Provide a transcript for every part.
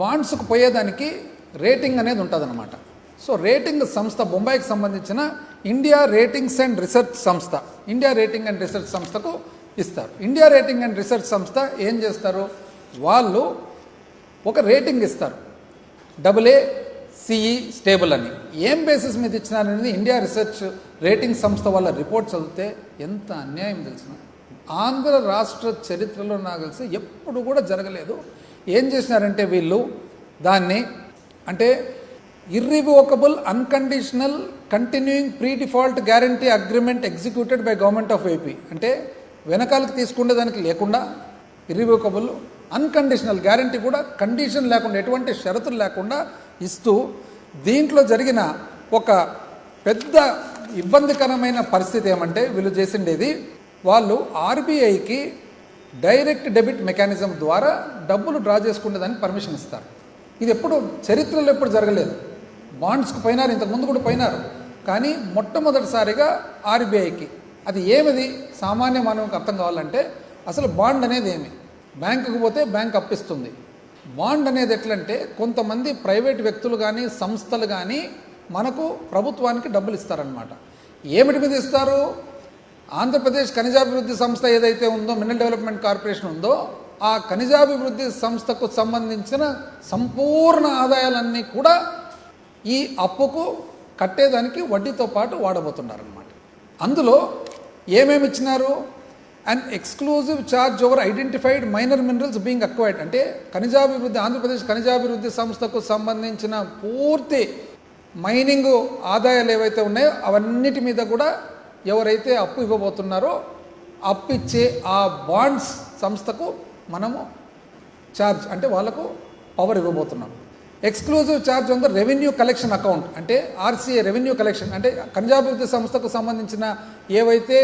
బాండ్స్కు పోయేదానికి రేటింగ్ అనేది ఉంటుందన్నమాట. సో రేటింగ్ సంస్థ బొంబాయికి సంబంధించిన ఇండియా రేటింగ్స్ అండ్ రీసెర్చ్ సంస్థ ఇండియా రేటింగ్ అండ్ రీసెర్చ్ సంస్థకు ఇస్తారు. ఇండియా రేటింగ్ అండ్ రీసెర్చ్ సంస్థ ఏం చేస్తారు? వాళ్ళు ఒక రేటింగ్ ఇస్తారు. డబుల్ ఏ సిఈ స్టేబుల్ అని. ఏం బేసిస్ మీద ఇచ్చినారనేది ఇండియా రీసెర్చ్ రేటింగ్ సంస్థ వాళ్ళ రిపోర్ట్ చదివితే ఎంత అన్యాయం తెలిసిన? ఆంధ్ర రాష్ట్ర చరిత్రలో నాకు తెలిసి ఎప్పుడు కూడా జరగలేదు. ఏం చేసినారంటే వీళ్ళు దాన్ని అంటే irrevocable unconditional continuing pre default guarantee agreement executed by government of AP అంటే వెనకాలకి తీసుకునే దానికి లేకుండా ఇర్రివోకబుల్ అన్కండిషనల్ గ్యారంటీ కూడా కండిషన్ లేకుండా ఎటువంటి షరతులు లేకుండా ఇస్తూ దీంట్లో జరిగిన ఒక పెద్ద ఇబ్బందికరమైన పరిస్థితి ఏమంటే వీళ్ళు చేసిండేది వాళ్ళు ఆర్బీఐకి డైరెక్ట్ డెబిట్ మెకానిజం ద్వారా డబ్బులు డ్రా చేసుకునేదానికి పర్మిషన్ ఇస్తారు. ఇది ఎప్పుడు చరిత్రలో ఎప్పుడు జరగలేదు. బాండ్స్కు పోయినారు ఇంతకుముందు కూడా పోయినారు. కానీ మొట్టమొదటిసారిగా ఆర్బీఐకి. అది ఏమిది? సామాన్య మానవునికి అర్థం కావాలంటే అసలు బాండ్ అనేది ఏమి? బ్యాంకుకు పోతే బ్యాంక్ అప్పిస్తుంది. బాండ్ అనేది ఎట్లంటే కొంతమంది ప్రైవేట్ వ్యక్తులు కానీ సంస్థలు కానీ మనకు ప్రభుత్వానికి డబ్బులు ఇస్తారనమాట ఏమిటి మీద ఇస్తారు? ఆంధ్రప్రదేశ్ ఖనిజాభివృద్ధి సంస్థ ఏదైతే ఉందో మినరల్ డెవలప్మెంట్ కార్పొరేషన్ ఉందో ఆ ఖనిజాభివృద్ధి సంస్థకు సంబంధించిన సంపూర్ణ ఆదాయాలన్నీ కూడా ఈ అప్పుకు కట్టేదానికి వడ్డీతో పాటు వాడబోతున్నారనమాట అందులో ఏమేమి ఇచ్చినారు? And exclusive charge over identified minor minerals being acquired అంటే ఖనిజాభివృద్ధి ఆంధ్రప్రదేశ్ ఖనిజాభివృద్ధి సంస్థకు సంబంధించిన పూర్తి మైనింగ్ ఆదాయాలు ఏవైతే ఉన్నాయో అవన్నిటి మీద కూడా ఎవరైతే అప్పు ఇవ్వబోతున్నారో అప్పు ఇచ్చే ఆ బాండ్స్ సంస్థకు మనము ఛార్జ్ అంటే వాళ్ళకు పవర్ ఇవ్వబోతున్నాం. ఎక్స్క్లూజివ్ ఛార్జ్ ఉంది రెవెన్యూ కలెక్షన్ అకౌంట్ అంటే ఆర్సీఏ రెవెన్యూ కలెక్షన్ అంటే ఖనిజాభివృద్ధి సంస్థకు సంబంధించిన ఏవైతే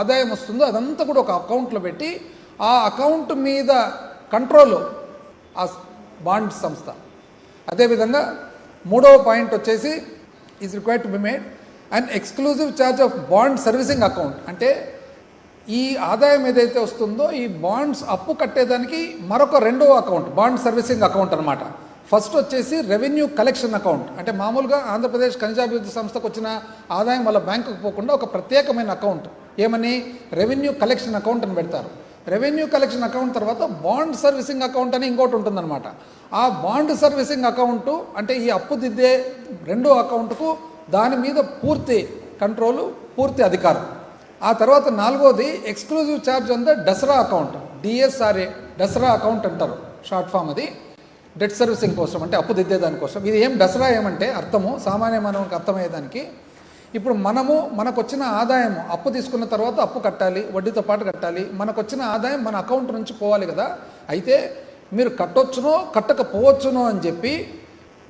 ఆదాయం వస్తుందో అదంతా కూడా ఒక అకౌంట్లో పెట్టి ఆ అకౌంట్ మీద కంట్రోల్ ఆ బాండ్ సంస్థ. అదేవిధంగా మూడవ పాయింట్ వచ్చేసి is required to be made and exclusive charge of bond servicing account అంటే ఈ ఆదాయం ఏదైతే వస్తుందో ఈ బాండ్స్ అప్పు కట్టేదానికి మరొక రెండో అకౌంట్ బాండ్ సర్వీసింగ్ అకౌంట్ అనమాట ఫస్ట్ వచ్చేసి రెవెన్యూ కలెక్షన్ అకౌంట్ అంటే మామూలుగా ఆంధ్రప్రదేశ్ ఖనిజాభివృద్ధి సంస్థకు వచ్చిన ఆదాయం వాళ్ళ బ్యాంకుకు పోకుండా ఒక ప్రత్యేకమైన అకౌంట్ ఏమని? రెవెన్యూ కలెక్షన్ అకౌంట్ అని పెడతారు. రెవెన్యూ కలెక్షన్ అకౌంట్ తర్వాత బాండ్ సర్వీసింగ్ అకౌంట్ అని ఇంకోటి ఉంటుందన్నమాట. ఆ బాండ్ సర్వీసింగ్ అకౌంటు అంటే ఈ అప్పు దిద్దే రెండో అకౌంట్కు దాని మీద పూర్తి కంట్రోలు పూర్తి అధికారం. ఆ తర్వాత నాలుగోది exclusive charge on the DSRA account. DSRA DSRA account అంటారు. షార్ట్ ఫామ్ అది. డెట్ సర్వీసింగ్ కోసం అంటే అప్పు దిద్దేదానికోసం ఇది ఏం దసరా ఏమంటే అర్థము సామాన్య మానవునికి అర్థమయ్యేదానికి. ఇప్పుడు మనము మనకు వచ్చిన ఆదాయం అప్పు తీసుకున్న తర్వాత అప్పు కట్టాలి వడ్డీతో పాటు కట్టాలి. మనకు వచ్చిన ఆదాయం మన అకౌంట్ నుంచి పోవాలి కదా. అయితే మీరు కట్టొచ్చునో కట్టకపోవచ్చునో అని చెప్పి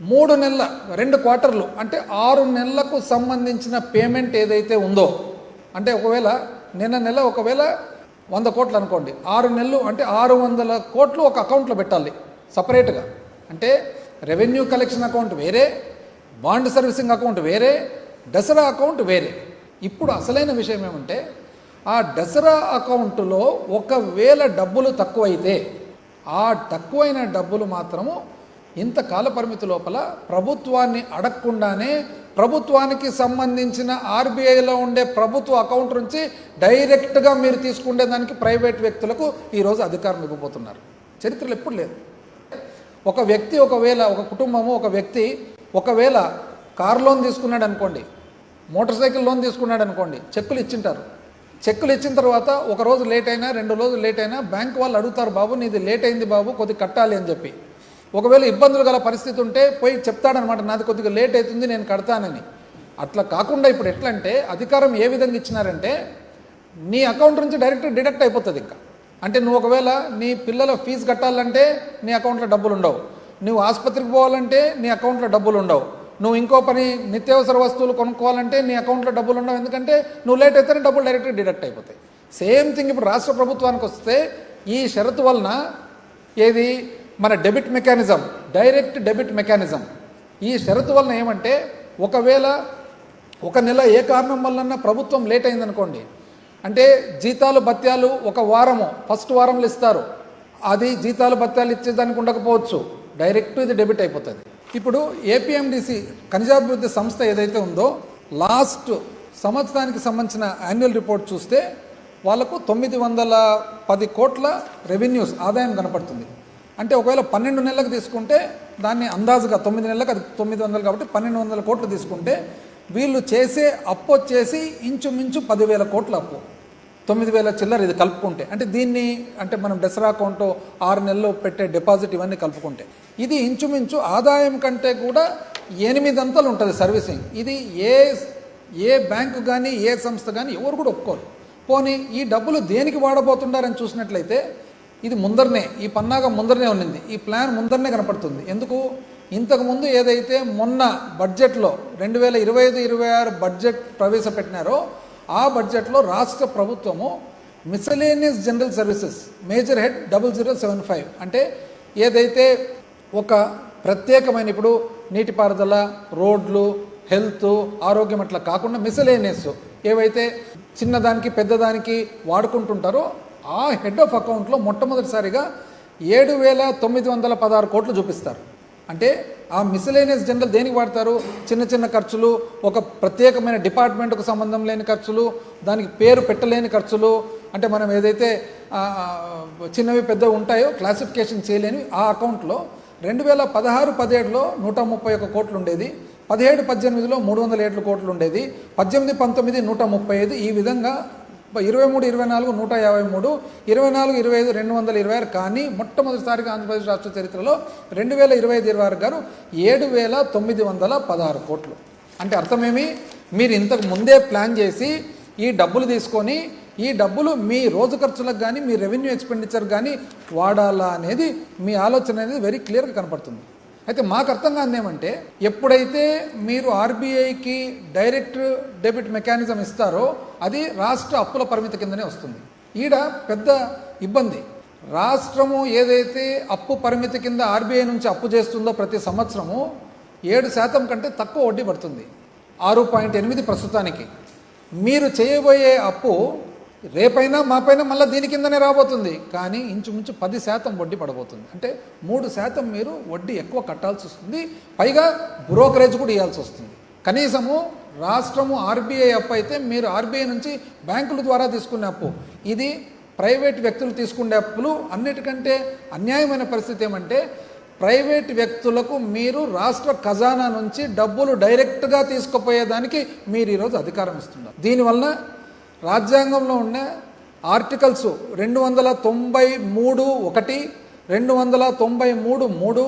మూడు నెలల రెండు క్వార్టర్లు అంటే ఆరు నెలలకు సంబంధించిన పేమెంట్ ఏదైతే ఉందో అంటే ఒకవేళ నిన్న నెల ఒకవేళ వంద కోట్లు అనుకోండి ఆరు నెలలు అంటే ఆరు వందల కోట్లు ఒక అకౌంట్లో పెట్టాలి సపరేట్గా అంటే రెవెన్యూ కలెక్షన్ అకౌంట్ వేరే బాండ్ సర్వీసింగ్ అకౌంట్ వేరే దసరా అకౌంట్ వేరే. ఇప్పుడు అసలైన విషయం ఏమంటే ఆ దసరా అకౌంట్లో ఒకవేళ డబ్బులు తక్కువైతే ఆ తక్కువైన డబ్బులు మాత్రము ఇంత కాల పరిమితి లోపల ప్రభుత్వాన్ని అడగకుండానే ప్రభుత్వానికి సంబంధించిన ఆర్బీఐలో ఉండే ప్రభుత్వ అకౌంట్ నుంచి డైరెక్ట్గా మీరు తీసుకునే దానికి ప్రైవేట్ వ్యక్తులకు ఈరోజు అధికారం ఇవ్వబోతున్నారు. చరిత్రలు ఎప్పుడు లేదు. ఒక వ్యక్తి ఒకవేళ ఒక కుటుంబము ఒక వ్యక్తి ఒకవేళ కార్ లోన్ తీసుకున్నాడు అనుకోండి మోటార్ సైకిల్ లోన్ తీసుకున్నాడు అనుకోండి చెక్కులు ఇచ్చింటారు. చెక్కులు ఇచ్చిన తర్వాత ఒక రోజు లేట్ అయినా రెండు రోజులు లేట్ అయినా బ్యాంక్ వాళ్ళు అడుగుతారు బాబు నీది లేట్ అయింది బాబు కొద్ది కట్టాలి అని చెప్పి. ఒకవేళ ఇబ్బందులు గల పరిస్థితి ఉంటే పోయి చెప్తాడనమాట నాది కొద్దిగా లేట్ అవుతుంది నేను కడతానని. అట్లా కాకుండా ఇప్పుడు ఎట్లా అంటే అధికారం ఏ విధంగా ఇచ్చినారంటే నీ అకౌంట్ నుంచి డైరెక్ట్ డిడక్ట్ అయిపోతుంది ఇంకా. అంటే నువ్వు ఒకవేళ నీ పిల్లల ఫీజు కట్టాలంటే నీ అకౌంట్లో డబ్బులు ఉండవు. నువ్వు ఆసుపత్రికి పోవాలంటే నీ అకౌంట్లో డబ్బులు ఉండవు. నువ్వు ఇంకో పని నిత్యావసర వస్తువులు కొనుక్కోవాలంటే నీ అకౌంట్లో డబ్బులు ఉండవు. ఎందుకంటే నువ్వు లేట్ అయితేనే డబ్బులు డైరెక్ట్గా డిడక్ట్ అయిపోతాయి. సేమ్ థింగ్ ఇప్పుడు రాష్ట్ర ప్రభుత్వానికి వస్తే ఈ షరతు వలన ఏది? మన debit mechanism direct debit mechanism. ఈ షరతు వలన ఏమంటే ఒకవేళ ఒక నెల ఏ కారణం వలన ప్రభుత్వం లేట్ అయిందనుకోండి అంటే జీతాలు భత్యాలు ఒక వారము ఫస్ట్ వారంలో ఇస్తారు. అది జీతాలు భత్యాలు ఇచ్చేదానికి ఉండకపోవచ్చు. డైరెక్ట్ ఇది డెబిట్ అయిపోతుంది. ఇప్పుడు ఏపీఎండిసి ఖనిజాభివృద్ధి సంస్థ ఏదైతే ఉందో లాస్ట్ సంవత్సరానికి సంబంధించిన యాన్యువల్ రిపోర్ట్ చూస్తే వాళ్ళకు తొమ్మిది వందల పది కోట్ల రెవెన్యూస్ ఆదాయం కనపడుతుంది. అంటే ఒకవేళ పన్నెండు నెలలకు తీసుకుంటే దాన్ని అందాజుగా తొమ్మిది నెలలకు అది తొమ్మిది వందలు కాబట్టి పన్నెండు వందల కోట్లు తీసుకుంటే వీళ్ళు చేసే అప్పు వచ్చేసి ఇంచుమించు పదివేల కోట్ల అప్పు. తొమ్మిది వేల చిల్లర ఇది కలుపుకుంటే. అంటే దీన్ని అంటే మనం దసరా అకౌంట్ ఆరు నెలలు పెట్టే డిపాజిట్ ఇవన్నీ కలుపుకుంటే. ఇది ఇంచుమించు ఆదాయం కంటే కూడా ఎనిమిది అంతలు ఉంటుంది సర్వీసింగ్. ఇది ఏ ఏ బ్యాంకు కానీ ఏ సంస్థ కానీ ఎవరు కూడా ఒప్పుకోరు. పోనీ ఈ డబ్బులు దేనికి వాడబోతున్నారని చూసినట్లయితే ఇది ముందరనే ఈ పన్నాగం ముందరనే ఉన్నింది ఈ ప్లాన్ ముందరనే కనపడుతుంది. ఎందుకు? ఇంతకుముందు ఏదైతే మొన్న బడ్జెట్లో రెండు వేల ఇరవై ఐదు ఇరవై ఆరు బడ్జెట్ ప్రవేశపెట్టినారో ఆ బడ్జెట్లో రాష్ట్ర ప్రభుత్వము miscellaneous general services major head double zero seven five అంటే ఏదైతే ఒక ప్రత్యేకమైన ఇప్పుడు నీటిపారుదల రోడ్లు హెల్త్ ఆరోగ్యం అట్లా కాకుండా మిసలేనియస్ ఏవైతే చిన్నదానికి పెద్దదానికి వాడుకుంటుంటారో ఆ హెడ్ ఆఫ్ అకౌంట్లో మొట్టమొదటిసారిగా ఏడు వేల తొమ్మిది వందల పదహారు కోట్లు చూపిస్తారు. అంటే ఆ మిసలేనియస్ జనరల్ దేనికి వాడతారు? చిన్న చిన్న ఖర్చులు ఒక ప్రత్యేకమైన డిపార్ట్మెంట్కు సంబంధం లేని ఖర్చులు దానికి పేరు పెట్టలేని ఖర్చులు అంటే మనం ఏదైతే చిన్నవి పెద్దవి ఉంటాయో క్లాసిఫికేషన్ చేయలేని ఆ అకౌంట్లో రెండు వేల పదహారు పదిహేడులో నూట ముప్పై ఒక కోట్లు ఉండేది పదిహేడు పద్దెనిమిదిలో మూడు వందల ఏడు కోట్లు ఉండేది పద్దెనిమిది పంతొమ్మిది నూట ముప్పై ఐదు ఈ విధంగా ఇరవై మూడు ఇరవై నాలుగు నూట యాభై మూడు ఇరవై నాలుగు ఇరవై ఐదు రెండు వందల ఇరవై ఆరు కానీ మొట్టమొదటిసారిగా ఆంధ్రప్రదేశ్ రాష్ట్ర చరిత్రలో రెండు వేల ఇరవై ఐదు ఇరవై ఆరు గారు ఏడు వేల తొమ్మిది వందల పదహారు కోట్లు. అంటే అర్థమేమి? మీరు ఇంతకు ముందే ప్లాన్ చేసి ఈ డబ్బులు తీసుకొని ఈ డబ్బులు మీ రోజు ఖర్చులకు కానీ మీ రెవెన్యూ ఎక్స్పెండిచర్ కానీ వాడాలా అనేది మీ ఆలోచన అనేది వెరీ క్లియర్గా కనపడుతుంది. అయితే మాకు అర్థం కాదు ఏమంటే ఎప్పుడైతే మీరు ఆర్బీఐకి డైరెక్ట్ డెబిట్ మెకానిజం ఇస్తారో అది రాష్ట్ర అప్పుల పరిమితి కిందనే వస్తుంది. ఈడ పెద్ద ఇబ్బంది. రాష్ట్రము ఏదైతే అప్పు పరిమితి కింద ఆర్బీఐ నుంచి అప్పు చేస్తుందో ప్రతి సంవత్సరము ఏడు శాతం కంటే తక్కువ వడ్డీ పడుతుంది. ఆరు పాయింట్ ఎనిమిది ప్రస్తుతానికి. మీరు చేయబోయే అప్పు రేపైనా మాపైనా మళ్ళీ దీని కిందనే రాబోతుంది. కానీ ఇంచుమించు పది శాతం వడ్డీ పడబోతుంది. అంటే మూడు శాతం మీరు వడ్డీ ఎక్కువ కట్టాల్సి వస్తుంది. పైగా బ్రోకరేజ్ కూడా ఇవ్వాల్సి వస్తుంది. కనీసము రాష్ట్రము ఆర్బీఐ అప్పు అయితే మీరు ఆర్బీఐ నుంచి బ్యాంకుల ద్వారా తీసుకునే అప్పు. ఇది ప్రైవేట్ వ్యక్తులు తీసుకునే అప్పులు అన్నిటికంటే అన్యాయమైన పరిస్థితి ఏమంటే ప్రైవేట్ వ్యక్తులకు మీరు రాష్ట్ర ఖజానా నుంచి డబ్బులు డైరెక్ట్గా తీసుకుపోయేదానికి మీరు ఈరోజు అధికారం ఇస్తున్నారు. దీనివల్ల రాజ్యాంగంలో ఉన్న ఆర్టికల్స్ రెండు వందల తొంభై మూడు ఒకటి రెండు వందల తొంభై మూడు మూడు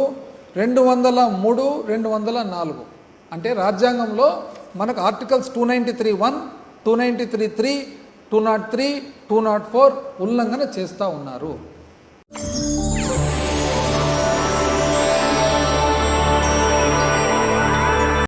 రెండు వందల మూడు రెండు వందల నాలుగు. అంటే రాజ్యాంగంలో మనకు articles two ninety three one two ninety three three two not three two not four ఉల్లంఘన చేస్తూ ఉన్నారు.